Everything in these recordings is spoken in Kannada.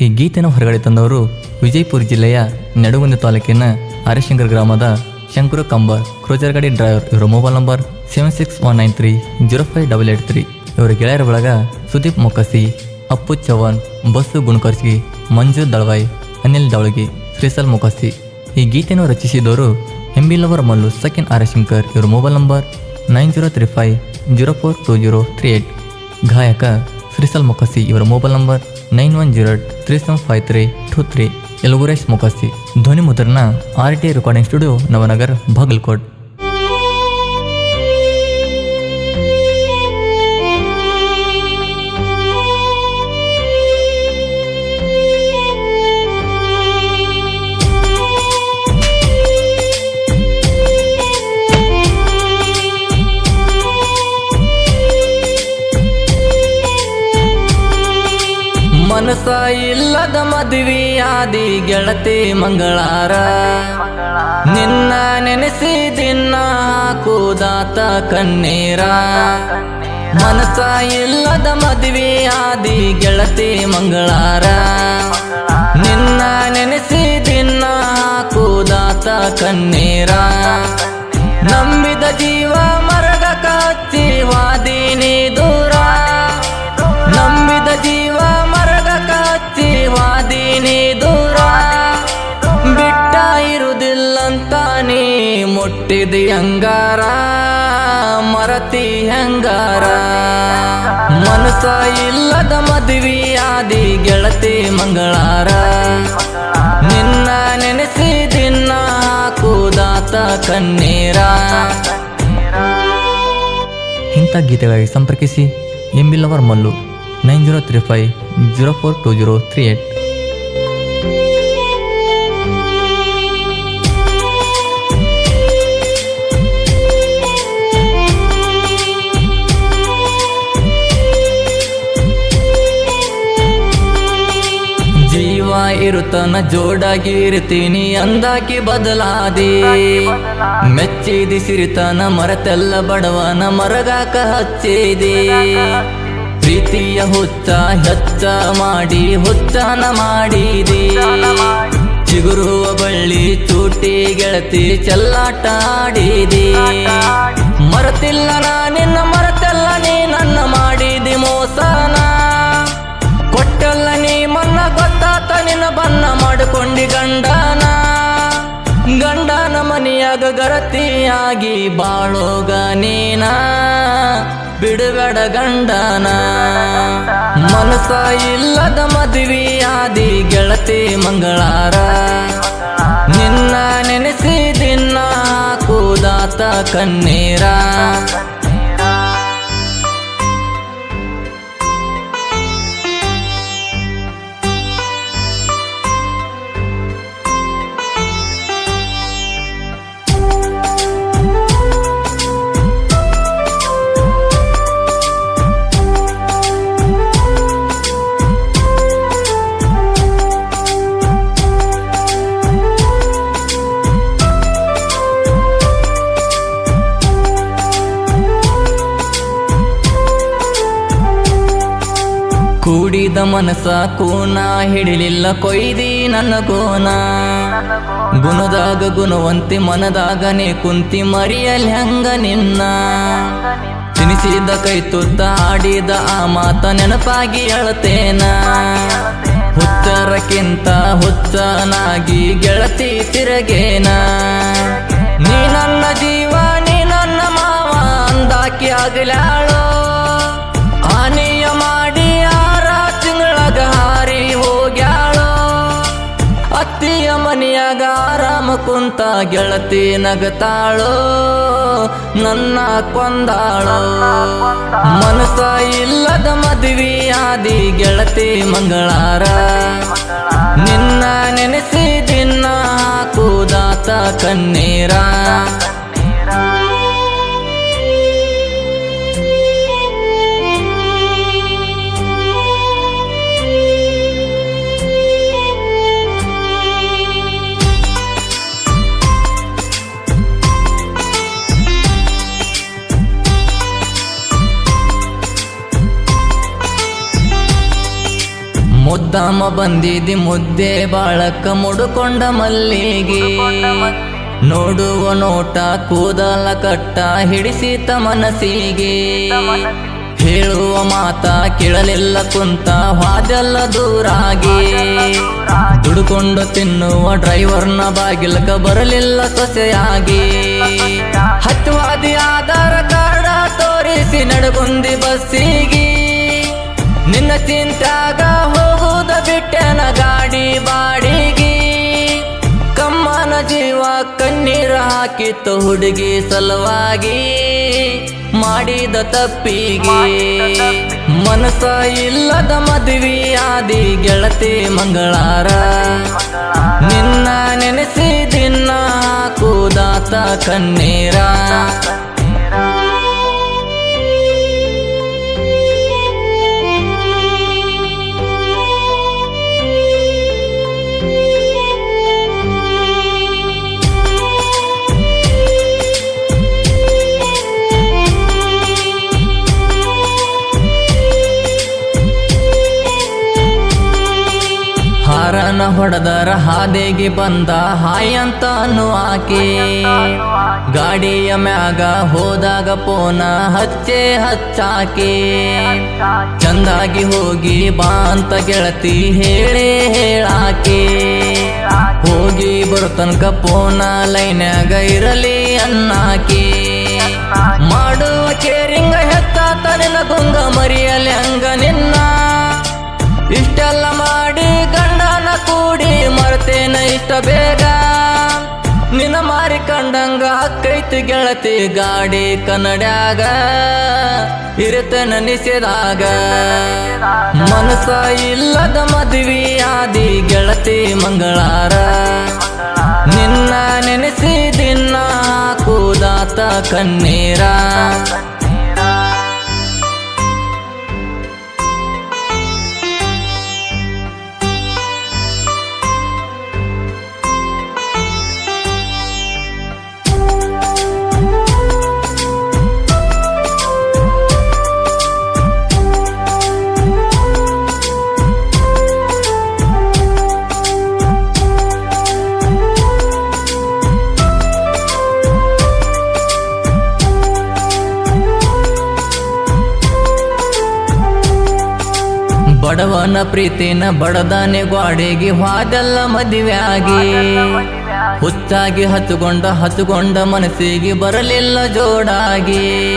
ಈ ಗೀತೆಯನ್ನು ಹೊರಗಡೆ ತಂದವರು ವಿಜಯಪುರ ಜಿಲ್ಲೆಯ ನಡುಗುಂದಿ ತಾಲೂಕಿನ ಹರಿಶಂಕರ್ ಗ್ರಾಮದ ಶಂಕರ ಕಂಬರ್ ಕ್ರೋಜರ್ ಗಾಡಿ ಡ್ರೈವರ್ ಇವರ mobile number seven six one nine three zero five double eight three ಇವರ ಗೆಳೆಯರ ಬಳಗ ಸುದೀಪ್ ಮೊಕ್ಕಸಿ, ಅಪ್ಪು ಚವಾನ್ ಬಸ್ಸು ಗುಣಕರ್ಸಿ ಮಂಜು ದಳವಾಯಿ, ಅನಿಲ್ ದವಳಗಿ, ಶ್ರೀಸಲ್ ಮೊಕಸಿ ಈ ಗೀತೆಯನ್ನು ರಚಿಸಿದವರು ಎಂಬಿಲವರ್ ಮಲ್ಲು ಸೆಕೆಂಡ್ ಆರಶಂಕರ್ ಇವರ mobile number nine zero three five zero four two zero three eight ಗಾಯಕ ಶ್ರೀಸಲ್ ಮೊಕಸಿ ಇವರ mobile number nine one zero three seven five three two three ಎಲ್ಗುರೇಶ್ ಮುಖಸ್ತಿ ಧ್ವನಿ ಮುದ್ರಣ R T recording studio Navanagar, Bagalkot. ಮನಸ ಇಲ್ಲದ ಮದುವೆಯಾದಿ ಗೆಳತಿ ಮಂಗಳಾರ. ನಿನ್ನ ನೆನೆಸಿ ದಿನ ಕೂದಾತ ಕಣ್ಣೀರ. ಮನಸ ಇಲ್ಲದ ಮದುವೆಯಾದಿ ಗೆಳತಿ ಮಂಗಳಾರ. ನಿನ್ನ ನೆನೆಸಿ ದಿನ ಕೂದಾತ ಕಣ್ಣೀರ. ನಂಬಿದ ಜೀವ ಮುಟ್ಟಿದಿ ಹಂಗಾರ ಮರತಿ ಹಂಗಾರ ಮನಸ ಇಲ್ಲದ ಆದಿ ಗೆಳತಿ ಮಂಗಳಾರ. ನಿನ್ನ ನೆನೆಸಿ ದಿನ ಕೂದಾತ ಕಣ್ಣೀರ. ಇಂಥ ಗೀತೆಗಾಗಿ ಸಂಪರ್ಕಿಸಿ ಎಂಬಿಲ್ಲವರ್ Mallu nine zero three five zero four two zero three eight. ಇರುತ್ತನ ಜೋಡಾಗಿ ಇರ್ತೀನಿ ಅಂದಾಕಿ ಬದಲಾದಿ. ಮೆಚ್ಚಿದಿ ಸಿರಿತನ ಮರತೆಲ್ಲ ಬಡವನ ಮರಗಾಕ ಹಚ್ಚಿದಿ. ಪ್ರೀತಿಯ ಹುಚ್ಚ ಹೆಚ್ಚ ಮಾಡಿ ಹುಚ್ಚನ ಮಾಡಿದಿ. ಚಿಗುರುವ ಬಳ್ಳಿ ಚೂಟಿ ಗೆಳತಿ ಚೆಲ್ಲಾಟ ಆಡಿದಿ. ಮರತಿಲ್ಲ ನಾ ನಿನ್ನ, ಮರತೆಲ್ಲ ನೀ ನನ್ನ ಮಾಡಿದಿ ಮೋಸನ. ಕೊಟ್ಟಲ್ಲ ನೀ ಬನ್ನ ಮಾಡಿಕೊಂಡಿ ಗಂಡನ. ಗಂಡನ ಮನೆಯಾಗ ಗರತಿಯಾಗಿ ಬಾಳೋಗ ನೀನ. ಬಿಡಬೇಡ ಗಂಡನ. ಮನಸ ಇಲ್ಲದ ಮದುವೆಯಾದಿ ಗೆಳತಿ ಮಂಗಳಾರ. ನಿನ್ನ ನೆನೆಸಿ ದಿನ ಕೂದಾತ ಕಣ್ಣೀರ. ಕೂಡಿದ ಮನಸ ಕೋನ, ಹಿಡಿಲಿಲ್ಲ ಕೊಯ್ದಿ ನನ್ನ ಕೋನ. ಗುಣದಾಗ ಗುಣವಂತಿ ಮನದಾಗನೆ ಕುಂತಿ ಮರಿಯಲ್ ಹೆಂಗ ನಿನ್ನ. ತಿನಿಸಿದ ಕೈ ತುತ್ತ, ಆಡಿದ ಆ ಮಾತ ನೆನಪಾಗಿ ಅಳತೇನ. ಹುಚ್ಚರಕ್ಕಿಂತ ಹುಚ್ಚನಾಗಿ ಗೆಳತಿ ತಿರಗೇನ. ನೀ ನನ್ನ ಜೀವ, ನೀ ನನ್ನ ಮಾವ, ಅಂದಾಕಿ ಆಗಲಾಳೋ. ಆನೆಯ ಮನೆಯಾಗ ಆರಾಮ ಕುಂತ ಗೆಳತಿ ನಗತಾಳೋ, ನನ್ನ ಕೊಂದಾಳೋ. ಮನಸ ಇಲ್ಲದ ಆದಿ ಗೆಳತಿ ಮಂಗಳಾರ. ನಿನ್ನ ನೆನೆಸಿ ದಿನ ಕೂದಾತ ಕಣ್ಣೀರ. ಮುದ್ದಾಮ ಬಂದಿದಿ ಮುದ್ದೆ ಬಾಳಕ್ಕ ಮುಡುಕೊಂಡ ಮಲ್ಲಿಗೆ. ನೋಡುವ ನೋಟ ಕೂದಲ ಕಟ್ಟ ಹಿಡಿಸಿತ ಮನಸ್ಸಿಗೆ. ಹೇಳುವ ಮಾತ ಕೇಳಲಿಲ್ಲ ಕುಂತ ವಾದೆಲ್ಲ ದೂರಾಗಿ. ದುಡುಕೊಂಡು ತಿನ್ನುವ ಡ್ರೈವರ್ನ ಬಾಗಿಲಕ ಬರಲಿಲ್ಲ ಸೊಸೆಯಾಗಿ. ಹತ್ತುವಾದಿ ಆಧಾರ ಕಾರ್ಡ ತೋರಿಸಿ ನಡಗುಂದಿ ಬಸ್ಸಿಗೆ. ನಿನ್ನ ಚಿಂತಾಗ ಹಾಕಿತ್ತು ಹುಡುಗಿ ಸಲುವಾಗಿ ಮಾಡಿದ ತಪ್ಪಿಗೆ. ಮನಸ ಇಲ್ಲದ ಆದಿ ಗೆಳತಿ ಮಂಗಳಾರ. ನಿನ್ನ ನೆನೆಸಿ ದಿನ ಕೂದಾತ ಕಣ್ಣೀರ. ಹೊಡೆದರ ಹಾದಿಗೆ ಬಂದ ಹಾಯ್ ಅಂತ ಅನ್ನು ಆಕೆ. ಗಾಡಿಯ ಮ್ಯಾಗ ಹೋದಾಗ ಪೋನ ಹಚ್ಚೆ ಹಚ್ಚಾಕೆ. ಚಂದಾಗಿ ಹೋಗಿ ಬಾ ಅಂತ ಗೆಳತಿ ಹೇಳೇ ಹೇಳಾಕೆ. ಹೋಗಿ ಬರ್ತನಕ ಪೋನ ಲೈನ್ಯಾಗ ಇರಲಿ ಅನ್ನಾಕೆ. ಮಾಡುವ ಕೇರಿಂಗ ಹೆತ್ತ ತನ್ನ ಗುಂಗ ಮರಿಯಲಿ ಹಂಗ ನಿನ್ನ. ಇಷ್ಟೆಲ್ಲ ಮರ್ತೇನ ಇಷ್ಟ ಬೇಗ? ನಿನ್ನ ಮಾರಿ ಕಂಡಂಗ ಅಕ್ಕೈತಿ ಗೆಳತಿ ಗಾಡಿ ಕನ್ನಡ್ಯಾಗ. ಇರುತ್ತೆ ನನಿಸಿದಾಗ ಮನಸ ಇಲ್ಲದ ಮದುವೆಯಾದಿ ಗೆಳತಿ ಮಂಗಳಾರ. ನಿನ್ನ ನೆನೆಸಿ ದಿನ ಕೂದಾತ ಕಣ್ಣೀರ. ಬಡವನ ಪ್ರೀತಿನ ಬಡದಾನೆ ಗ್ವಾಡೆಗೆ ಹಾದೆಲ್ಲ ಆಗಿ. ಹುಚ್ಚಾಗಿ ಹತ್ತುಕೊಂಡ ಹತ್ತುಕೊಂಡ ಮನಸ್ಸಿಗೆ ಬರಲಿಲ್ಲ ಜೋಡಾಗಿ.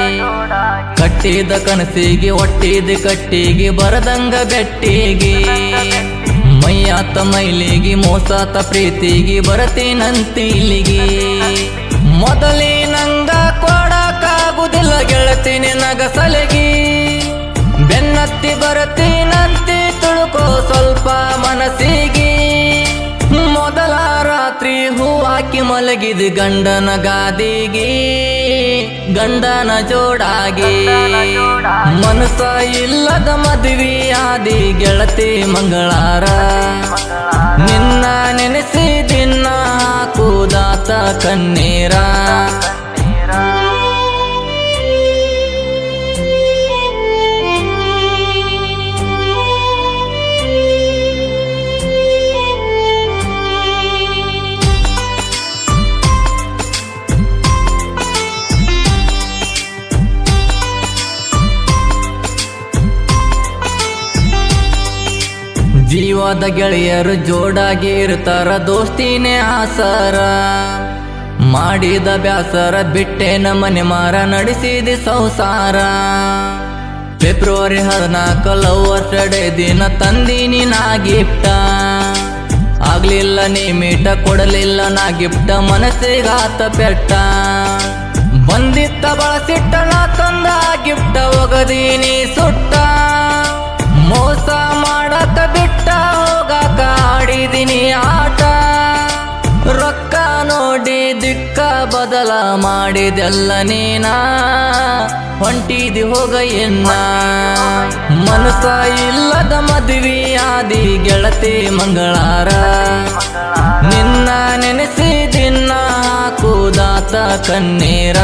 ಕಟ್ಟಿದ ಕನಸಿಗೆ ಒಟ್ಟಿದ ಕಟ್ಟಿಗೆ ಬರದಂಗ ಗಟ್ಟಿಗೆ. ಮೈಯಾತ ಮೈಲಿಗೆ ಮೋಸಾತ ಪ್ರೀತಿಗೆ ಬರತೀನಂತಿಲಿಗೆ. ಮೊದಲಿನಂಗ ಕೊಡಕ್ಕಾಗುದಿಲ್ಲ ಗೆಳತಿನಿ ನಗಸಲಿಗೆ. ಬೆನ್ನತ್ತಿ ಬರುತ್ತೀನಂತೆ ತುಳುಕೋ ಸ್ವಲ್ಪ ಮನಸ್ಸಿಗೆ. ಮೊದಲ ರಾತ್ರಿ ಹೂ ಹಾಕಿ ಮಲಗಿದ ಗಂಡನ ಗಾದಿಗೆ, ಗಂಡನ ಜೋಡಾಗಿ. ಮನಸ್ಸ ಇಲ್ಲದ ಮದುವೆ ಆದಿ ಗೆಳತಿ ಮಂಗಳಾರ. ನಿನ್ನ ನೆನೆಸಿ ದಿನ ಕೂದಾತ ಕಣ್ಣೀರ. ಜೀವದ ಗೆಳೆಯರು ಜೋಡಾಗಿ ಇರ್ತಾರ ದೋಸ್ತಿನೇ ಆಸರ ಮಾಡಿದ ಬ್ಯಾಸರ. ಬಿಟ್ಟೇನ ಮನೆ ಮಾರ, ನಡೆಸಿದ ಸಂಸಾರ. ಫೆಬ್ರವರಿ ಹದಿನಾಲ್ಕು ಲವರ್ಸ್ ಡೇ ದಿನ, ತಂದೀನಿ ನಾ ಗಿಫ್ಟ. ಆಗ್ಲಿಲ್ಲ ನೀ ಮೀಟ, ಕೊಡಲಿಲ್ಲ ನಾ ಗಿಫ್ಟ ಮನಸ್ಸಿಗಾತ ಪೆಟ್ಟ ಬಂದಿತ್ತ ಬಳಸಿಟ್ಟ ನಾ ತಂದ ಗಿಫ್ಟ, ಒಗದೀನಿ ಸುಟ್ಟ. ಮೋಸ ಮಾಡತ್ತ ಆಡಿದಿನಿ ಆಟ. ರೊಕ್ಕ ನೋಡಿ ದಿಕ್ಕ ಬದಲ ಮಾಡಿದೆಲ್ಲ ನೀನ? ಹೊಂಟಿದಿ ಹೋಗ ಎನ್ನ? ಮನಸ ಇಲ್ಲದ ಆದಿ ಗೆಳತಿ ಮಂಗಳಾರ. ನಿನ್ನ ನೆನೆಸಿ ದಿನ ಕೂದಾತ ಕಣ್ಣೀರ.